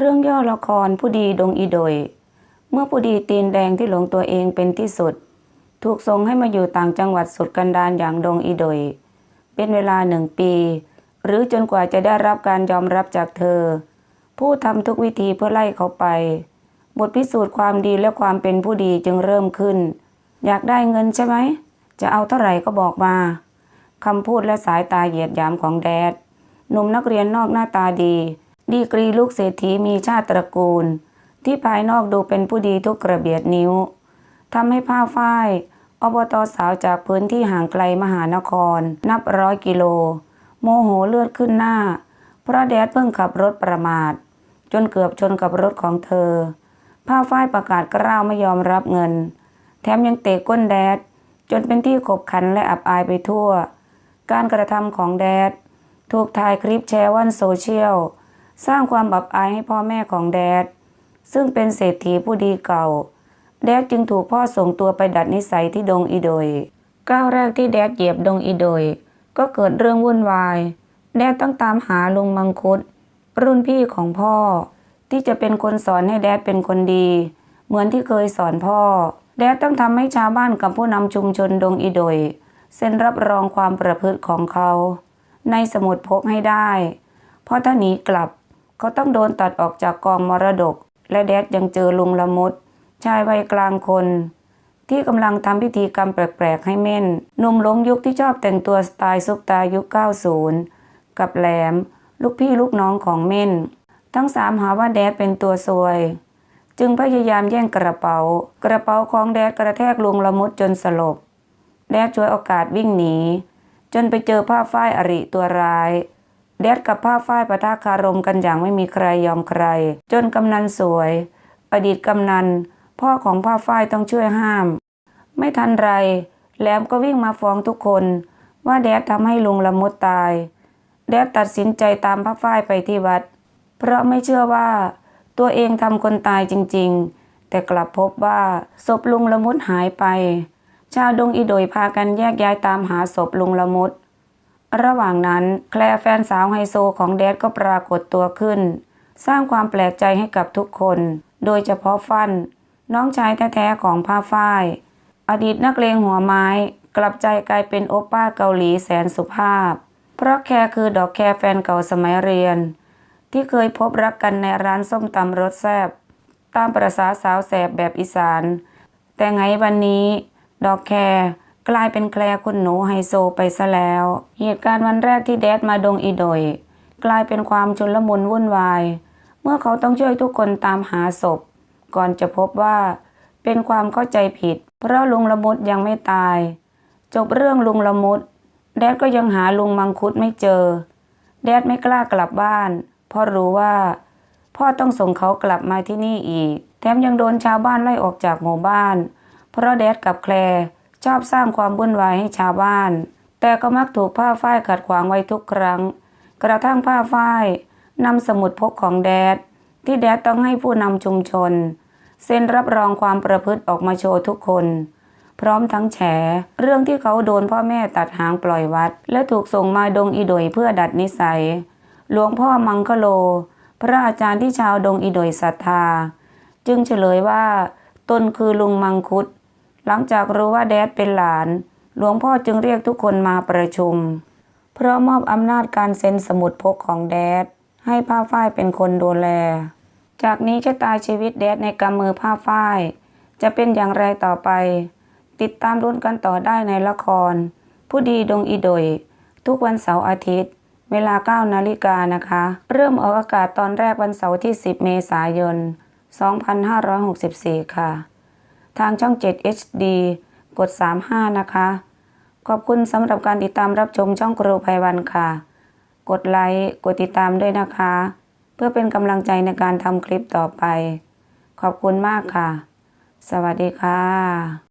เรื่องย่อละครผู้ดีดงอีโดย เมื่อผู้ดีตีนแดงที่หลงตัวเองเป็นที่สุด ถูกส่งให้มาอยู่ต่างจังหวัดสุดกันดารอย่างดงอีโดย เป็นเวลาหนึ่งปี หรือจนกว่าจะได้รับการยอมรับจากเธอ ผู้ทำทุกวิธีเพื่อไล่เขาไป บทพิสูจน์ความดีและความเป็นผู้ดีจึงเริ่มขึ้น อยากได้เงินใช่ไหม จะเอาเท่าไหร่ก็บอกมาคำพูดและสายตาเหยียดหยามของแดดหนุ่มนักเรียนนอกหน้าตาดี ดีกรีลูกเศรษฐีมีชาติตระกูล ที่ภายนอกดูเป็นผู้ดีทุกกระเบียดนิ้วทำให้ผ้าฝ้ายอบตสาวจากพื้นที่ห่างไกลมหานคร นับร้อยกิโล โมโหเลือดขึ้นหน้า เพราะแดดเพิ่งขับรถประมาท จนเกือบชนกับรถของเธอ ผ้าฝ้ายประกาศกล้าวไม่ยอมรับเงิน แถมยังเตะก้นแดด จนเป็นที่ขบขันและอับอายไปทั่ว การกระทำของแดด ถูกถ่ายคลิปแชร์วันโซเชียล สร้างความอับอายให้พ่อแม่ของแดด ซึ่งเป็นเศรษฐีผู้ดีเก่า แดดจึงถูกพ่อส่งตัวไปดัดนิสัยที่ดงอีโดย ก้าวแรกที่แดดเหยียบดงอีโดย ก็เกิดเรื่องวุ่นวาย แดดต้องตามหาลุงมังคุด รุ่นพี่ของพ่อ ที่จะเป็นคนสอนให้แดดเป็นคนดี เหมือนที่เคยสอนพ่อ แดดต้องทำให้ชาวบ้านกับผู้นำชุมชนดงอีโดยเซ็นรับรองความประพฤติของเขา ในสมุดพกให้ได้ เพราะถ้าหนีกลับ เขาต้องโดนตัดออกจากกองมรดก และแดดยังเจอลุงละมุดชายวัยกลางคน ที่กำลังทำพิธีกรรมแปลกๆ ให้เม่นหนุ่มหลงยุคที่ชอบแต่งตัวสไตล์ซุปตายุค 90 กับแหลม ลูกพี่ลูกน้องของเม่น ทั้งสามหาว่าแดดเป็นตัวซวย จึงพยายามแย่งกระเป๋า กระเป๋าของแดดกระแทกลุงละมุดจนสลบแดดช่วยโอกาสวิ่งหนีจนไปเจอผ้าฝ้ายอริตัวร้าย แดดกับผ้าฝ้ายปะทะคารมกันอย่างไม่มีใครยอมใคร จนกำนันสวย อดีตกำนัน พ่อของผ้าฝ้ายต้องช่วยห้าม ไม่ทันไร แหลมก็วิ่งมาฟ้องทุกคน ว่าแดดทำให้ลุงละมุดตาย แดดตัดสินใจตามผ้าฝ้ายไปที่วัด เพราะไม่เชื่อว่าตัวเองทำคนตายจริง ๆ แต่กลับพบว่าศพลุงละมุดหายไป ชาวดงอีโดยพากันแยกย้ายตามหาศพลุงละมุด ระหว่างนั้นแคลแฟนสาวไฮโซของแดดก็ปรากฏตัวขึ้น สร้างความแปลกใจให้กับทุกคน โดยเฉพาะฟัน น้องชายแท้ๆของผ้าฝ้าย อดีตนักเลงหัวไม้ กลับใจกลายเป็นโอป้าเกาหลีแสนสุภาพ เพราะแคร์คือดอกแคร์แฟนเก่าสมัยเรียน ที่เคยพบรักกันในร้านส้มตำรสแซบตามประษาสาวแสบแบบอีสาน แต่ไงวันนี้ ดอกแคร์ กลายเป็นแคลคุณหนูไฮโซไปซะแล้ว เหตุการณ์วันแรกที่แดดมาดงอีโดย กลายเป็นความชุลมุนวุ่นวาย เมื่อเขาต้องช่วยทุกคนตามหาศพ ก่อนจะพบว่า เป็นความเข้าใจผิด เพราะลุงละมุดยังไม่ตาย จบเรื่องลุงละมุด แดดก็ยังหาลุงมังคุดไม่เจอ แดดไม่กล้ากลับบ้าน เพราะรู้ว่า พ่อต้องส่งเขากลับมาที่นี่อีก แถมยังโดนชาวบ้านไล่ออกจากหมู่บ้าน เพราะแดดกับแคลร์ ชอบสร้างความวุ่นวายให้ชาวบ้าน แต่ก็มักถูกผ้าฝ้ายขัดขวางไว้ทุกครั้ง กระทั่งผ้าฝ้ายนำสมุดพกของแดด ที่แดดต้องให้ผู้นำชุมชน เซ็นรับรองความประพฤติออกมาโชว์ทุกคน พร้อมทั้งแฉ เรื่องที่เขาโดนพ่อแม่ตัดหางปล่อยวัด และถูกส่งมาดงอีโดยเพื่อดัดนิสัย หลวงพ่อมังคโล พระอาจารย์ที่ชาวดงอีโดยศรัทธา จึงเฉลยว่าตนคือลุงมังคุด หลังจากรู้ว่าแดดเป็นหลาน หลวงพ่อจึงเรียกทุกคนมาประชุม เพราะมอบอำนาจการเซ็นสมุดพกของแดด ให้ผ้าฝ้ายเป็นคนดูแล จากนี้ชะตาชีวิตแดดในกำมือผ้าฝ้าย จะเป็นอย่างไรต่อไป ติดตามรุ้นกันต่อได้ในละคร ผู้ดีดงอีโดย ทุกวันเสาร์อาทิตย์ เวลา 9 นาฬิกานะคะ เริ่มออกอากาศตอนแรกวันเสาร์ที่ 10 เมษายน 2564 ค่ะ ทางช่อง 7 HD กด 35 นะคะ ขอบคุณสำหรับการติดตามรับชมช่องครูภัยวันค่ะ กดไลค์ กดติดตามด้วยนะคะ เพื่อเป็นกำลังใจในการทำคลิปต่อไป ขอบคุณมากค่ะ สวัสดีค่ะ